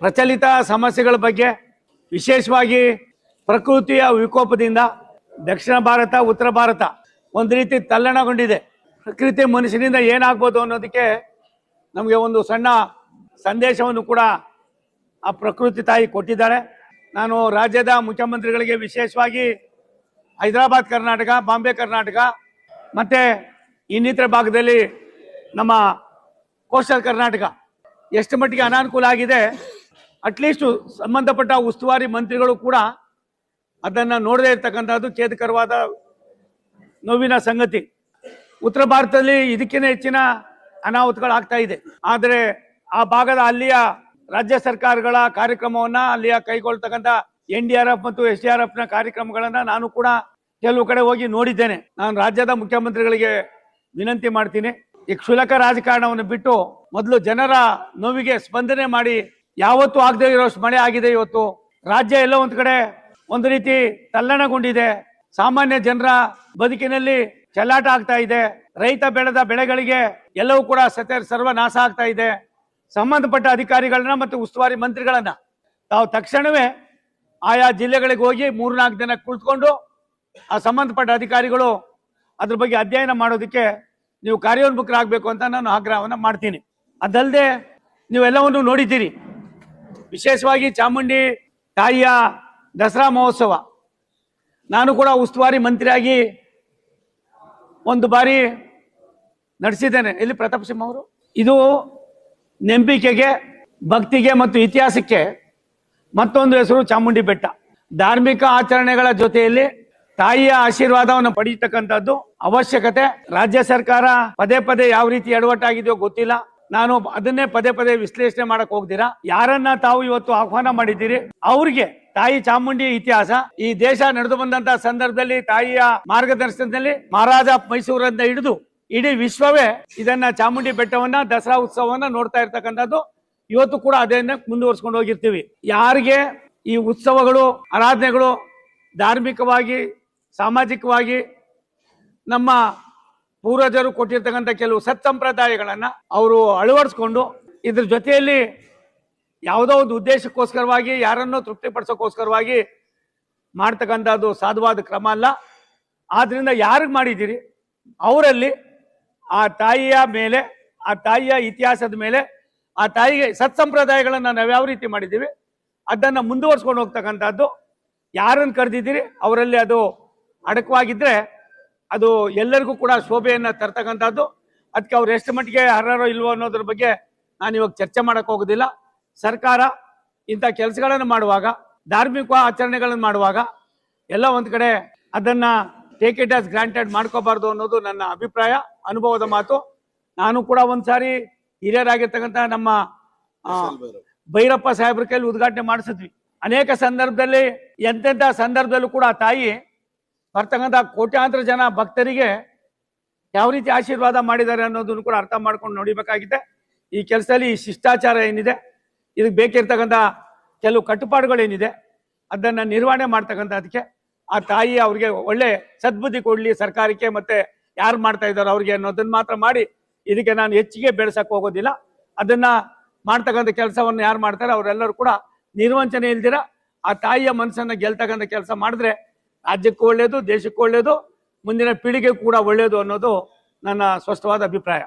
ಪ್ರಚಲಿತ ಸಮಸ್ಯೆಗಳ ಬಗ್ಗೆ ವಿಶೇಷವಾಗಿ ಪ್ರಕೃತಿಯ ವಿಕೋಪದಿಂದ ದಕ್ಷಿಣ ಭಾರತ, ಉತ್ತರ ಭಾರತ ಒಂದು ರೀತಿ ತಲ್ಲಣಗೊಂಡಿದೆ. ಪ್ರಕೃತಿ ಮನುಷ್ಯನಿಂದ ಏನಾಗ್ಬೋದು ಅನ್ನೋದಕ್ಕೆ ನಮಗೆ ಒಂದು ಸಣ್ಣ ಸಂದೇಶವನ್ನು ಕೂಡ ಆ ಪ್ರಕೃತಿ ತಾಯಿ ಕೊಟ್ಟಿದ್ದಾಳೆ ನಾನು ರಾಜ್ಯದ ಮುಖ್ಯಮಂತ್ರಿಗಳಿಗೆ ವಿಶೇಷವಾಗಿ ಹೈದರಾಬಾದ್ ಕರ್ನಾಟಕ, ಬಾಂಬೆ ಕರ್ನಾಟಕ ಮತ್ತು ಇನ್ನಿತರ ಭಾಗದಲ್ಲಿ ನಮ್ಮ ಕೋಸ್ಟಲ್ ಕರ್ನಾಟಕ ಎಷ್ಟು ಮಟ್ಟಿಗೆ ಅನಾನುಕೂಲ ಆಗಿದೆ ಅಟ್ಲೀಸ್ಟ್ ಸಂಬಂಧಪಟ್ಟ ಉಸ್ತುವಾರಿ ಮಂತ್ರಿಗಳು ಕೂಡ ಅದನ್ನು ನೋಡದೇ ಇರ್ತಕ್ಕಂಥದ್ದು ಖೇದಕರವಾದ ನೋವಿನ ಸಂಗತಿ. ಉತ್ತರ ಭಾರತದಲ್ಲಿ ಇದಕ್ಕಿಂತ ಹೆಚ್ಚಿನ ಅನಾಹುತಗಳಾಗ್ತಾ ಇದೆ. ಆದರೆ ಆ ಭಾಗದ ಅಲ್ಲಿಯ ರಾಜ್ಯ ಸರ್ಕಾರಗಳ ಕಾರ್ಯಕ್ರಮವನ್ನ ಅಲ್ಲಿಯ ಕೈಗೊಳ್ತಕ್ಕಂಥ ಎನ್ ಡಿ ಆರ್ ಎಫ್ ಮತ್ತು ಎಸ್ ಡಿ ಆರ್ ಎಫ್ನ ಕಾರ್ಯಕ್ರಮಗಳನ್ನ ನಾನು ಕೂಡ ಕೆಲವು ಕಡೆ ಹೋಗಿ ನೋಡಿದ್ದೇನೆ. ನಾನು ರಾಜ್ಯದ ಮುಖ್ಯಮಂತ್ರಿಗಳಿಗೆ ವಿನಂತಿ ಮಾಡ್ತೀನಿ. ಈ ಕ್ಷುಲಕ ರಾಜಕಾರಣವನ್ನು ಬಿಟ್ಟು ಮೊದಲು ಜನರ ನೋವಿಗೆ ಸ್ಪಂದನೆ ಮಾಡಿ ಯಾವತ್ತೂ ಆಗದೆ ಇರೋಷ್ಟು ಮಳೆ ಆಗಿದೆ ಇವತ್ತು. ರಾಜ್ಯ ಎಲ್ಲ ಒಂದ್ ಕಡೆ ಒಂದು ರೀತಿ ತಲ್ಲಣಗೊಂಡಿದೆ. ಸಾಮಾನ್ಯ ಜನರ ಬದುಕಿನಲ್ಲಿ ಚಲ್ಲಾಟ ಆಗ್ತಾ ಇದೆ. ರೈತ ಬೆಳೆದ ಬೆಳೆಗಳಿಗೆ ಎಲ್ಲವೂ ಕೂಡ ಸತ್ಯ ಸರ್ವನಾಶ ಆಗ್ತಾ ಇದೆ. ಸಂಬಂಧಪಟ್ಟ ಅಧಿಕಾರಿಗಳನ್ನ ಮತ್ತು ಉಸ್ತುವಾರಿ ಮಂತ್ರಿಗಳನ್ನ ತಾವು ತಕ್ಷಣವೇ ಆಯಾ ಜಿಲ್ಲೆಗಳಿಗೆ ಹೋಗಿ ಮೂರ್ನಾಲ್ಕು ದಿನ ಕುಳಿತುಕೊಂಡು ಆ ಸಂಬಂಧಪಟ್ಟ ಅಧಿಕಾರಿಗಳು ಅದ್ರ ಬಗ್ಗೆ ಅಧ್ಯಯನ ಮಾಡೋದಕ್ಕೆ ನೀವು ಕಾರ್ಯೋನ್ಮುಖರಾಗಬೇಕು ಅಂತ ನಾನು ಆಗ್ರಹವನ್ನು ಮಾಡ್ತೀನಿ. ಅದಲ್ಲದೆ ನೀವೆಲ್ಲವನ್ನು ನೋಡಿದ್ದೀರಿ. ವಿಶೇಷವಾಗಿ ಚಾಮುಂಡಿ ತಾಯಿಯ ದಸರಾ ಮಹೋತ್ಸವ. ನಾನು ಕೂಡ ಉಸ್ತುವಾರಿ ಮಂತ್ರಿಯಾಗಿ ಒಂದು ಬಾರಿ ನಡೆಸಿದ್ದೇನೆ. ಇಲ್ಲಿ ಪ್ರತಾಪ್ ಸಿಂಹ ಅವರು? ಇದು ನಂಬಿಕೆಗೆ, ಭಕ್ತಿಗೆ ಮತ್ತು ಇತಿಹಾಸಕ್ಕೆ ಮತ್ತೊಂದು ಹೆಸರು ಚಾಮುಂಡಿ ಬೆಟ್ಟ. ಧಾರ್ಮಿಕ ಆಚರಣೆಗಳ ಜೊತೆಯಲ್ಲಿ ತಾಯಿಯ ಆಶೀರ್ವಾದವನ್ನು ಪಡೆಯತಕ್ಕಂಥದ್ದು ಅವಶ್ಯಕತೆ. ರಾಜ್ಯ ಸರ್ಕಾರ ಪದೇ ಪದೇ ಯಾವ ರೀತಿ ಎಡವಟ್ಟಾಗಿದೆಯೋ ಗೊತ್ತಿಲ್ಲ. ನಾನು ಅದನ್ನೇ ಪದೇ ಪದೇ ವಿಶ್ಲೇಷಣೆ ಮಾಡಕ್ ಹೋಗ್ದಿರಾ ಯಾರನ್ನ ತಾವು ಇವತ್ತು ಆಹ್ವಾನ ಮಾಡಿದ್ದೀರಿ? ಅವ್ರಿಗೆ ತಾಯಿ ಚಾಮುಂಡಿ ಇತಿಹಾಸ, ಈ ದೇಶ ನಡೆದು ಬಂದಂತ ಸಂದರ್ಭದಲ್ಲಿ, ತಾಯಿಯ ಮಾರ್ಗದರ್ಶನದಲ್ಲಿ ಮಹಾರಾಜ ಮೈಸೂರಿಂದ ಹಿಡಿದು ಇಡೀ ವಿಶ್ವವೇ ಇದನ್ನ ಚಾಮುಂಡಿ ಬೆಟ್ಟವನ್ನ, ದಸರಾ ಉತ್ಸವವನ್ನ ನೋಡ್ತಾ ಇರ್ತಕ್ಕಂಥದ್ದು. ಇವತ್ತು ಕೂಡ ಅದನ್ನ ಮುಂದುವರ್ಸ್ಕೊಂಡು ಹೋಗಿರ್ತೀವಿ. ಯಾರಿಗೆ ಈ ಉತ್ಸವಗಳು, ಆರಾಧನೆಗಳು ಧಾರ್ಮಿಕವಾಗಿ, ಸಾಮಾಜಿಕವಾಗಿ ನಮ್ಮ ಪೂರ್ವಜರು ಕೊಟ್ಟಿರ್ತಕ್ಕಂಥ ಕೆಲವು ಸತ್ಸಂಪ್ರದಾಯಗಳನ್ನ ಅವರು ಅಳವಡಿಸ್ಕೊಂಡು ಇದ್ರ ಜೊತೆಯಲ್ಲಿ ಯಾವುದೋ ಒಂದು ಉದ್ದೇಶಕ್ಕೋಸ್ಕರವಾಗಿ, ಯಾರನ್ನೋ ತೃಪ್ತಿಪಡಿಸೋಕ್ಕೋಸ್ಕರವಾಗಿ ಮಾಡ್ತಕ್ಕಂಥದ್ದು ಸಾಧುವಾದ ಕ್ರಮ ಅಲ್ಲ. ಆದ್ರಿಂದ ಯಾರಿಗೆ ಮಾಡಿದ್ದೀರಿ? ಅವರಲ್ಲಿ ಆ ತಾಯಿಯ ಮೇಲೆ, ಆ ತಾಯಿಯ ಇತಿಹಾಸದ ಮೇಲೆ, ಆ ತಾಯಿಗೆ ಸತ್ಸಂಪ್ರದಾಯಗಳನ್ನು ನಾವು ಯಾವ ರೀತಿ ಮಾಡಿದ್ದೀವಿ? ಅದನ್ನು ಮುಂದುವರ್ಸ್ಕೊಂಡು ಹೋಗ್ತಕ್ಕಂಥದ್ದು ಯಾರನ್ನು ಕರೆದಿದ್ದೀರಿ? ಅವರಲ್ಲಿ ಅದು ಅಡಕವಾಗಿದ್ದರೆ ಅದು ಎಲ್ಲರಿಗೂ ಕೂಡ ಶೋಭೆಯನ್ನು ತರ್ತಕ್ಕಂಥದ್ದು. ಅದಕ್ಕೆ ಅವ್ರು ಎಷ್ಟು ಮಟ್ಟಿಗೆ ಅರ್ಹರೋ ಇಲ್ವೋ ಅನ್ನೋದ್ರ ಬಗ್ಗೆ ನಾನು ಇವಾಗ ಚರ್ಚೆ ಮಾಡಕ್ಕೆ ಹೋಗೋದಿಲ್ಲ. ಸರ್ಕಾರ ಇಂಥ ಕೆಲಸಗಳನ್ನು ಮಾಡುವಾಗ, ಧಾರ್ಮಿಕ ಆಚರಣೆಗಳನ್ನು ಮಾಡುವಾಗ ಎಲ್ಲ ಒಂದು ಕಡೆ ಅದನ್ನ ಟೇಕ್ ಇಟ್ ಆಸ್ ಗ್ರಾಂಟೆಡ್ ಮಾಡ್ಕೋಬಾರ್ದು ಅನ್ನೋದು ನನ್ನ ಅಭಿಪ್ರಾಯ, ಅನುಭವದ ಮಾತು. ನಾನು ಕೂಡ ಒಂದ್ಸಾರಿ ಹಿರಿಯರಾಗಿರ್ತಕ್ಕಂಥ ನಮ್ಮ ಭೈರಪ್ಪ ಸಾಹೇಬ್ರ ಕೈಲಿ ಉದ್ಘಾಟನೆ ಮಾಡಿಸಿದ್ವಿ. ಅನೇಕ ಸಂದರ್ಭದಲ್ಲಿ ಎಂತೆಂಥ ಸಂದರ್ಭದಲ್ಲೂ ಕೂಡ ತಾಯಿ ಬರ್ತಕ್ಕಂಥ ಕೋಟ್ಯಾಂತರ ಜನ ಭಕ್ತರಿಗೆ ಯಾವ ರೀತಿ ಆಶೀರ್ವಾದ ಮಾಡಿದ್ದಾರೆ ಅನ್ನೋದನ್ನು ಕೂಡ ಅರ್ಥ ಮಾಡ್ಕೊಂಡು ನೋಡಿಬೇಕಾಗಿದೆ. ಈ ಕೆಲಸದಲ್ಲಿ ಈ ಶಿಷ್ಟಾಚಾರ ಏನಿದೆ, ಇದಕ್ಕೆ ಬೇಕಿರ್ತಕ್ಕಂಥ ಕೆಲವು ಕಟ್ಟುಪಾಡುಗಳೇನಿದೆ, ಅದನ್ನ ನಿರ್ವಹಣೆ ಮಾಡ್ತಕ್ಕಂಥದಕ್ಕೆ ಆ ತಾಯಿ ಅವ್ರಿಗೆ ಒಳ್ಳೆ ಸದ್ಬುದ್ಧಿ ಕೊಡಲಿ ಸರ್ಕಾರಕ್ಕೆ ಮತ್ತೆ ಯಾರು ಮಾಡ್ತಾ ಇದ್ದಾರೋ ಅವ್ರಿಗೆ ಅನ್ನೋದನ್ನ ಮಾತ್ರ ಮಾಡಿ ಇದಕ್ಕೆ ನಾನು ಹೆಚ್ಚಿಗೆ ಬೆಳೆಸಕ್ಕೆ ಹೋಗೋದಿಲ್ಲ. ಅದನ್ನ ಮಾಡ್ತಕ್ಕಂಥ ಕೆಲಸವನ್ನು ಯಾರು ಮಾಡ್ತಾರೆ, ಅವರೆಲ್ಲರೂ ಕೂಡ ನಿರ್ವಂಚನೆ ಇಲ್ದಿರ ಆ ತಾಯಿಯ ಮನಸ್ಸನ್ನು ಗೆಲ್ತಕ್ಕಂಥ ಕೆಲಸ ಮಾಡಿದ್ರೆ ರಾಜ್ಯಕ್ಕೂ ಒಳ್ಳೇದು ದೇಶಕ್ಕೂ ಒಳ್ಳೇದು ಮುಂದಿನ ಪೀಳಿಗೆ ಕೂಡ ಒಳ್ಳೇದು ಅನ್ನೋದು ನನ್ನ ಸ್ಪಷ್ಟವಾದ ಅಭಿಪ್ರಾಯ.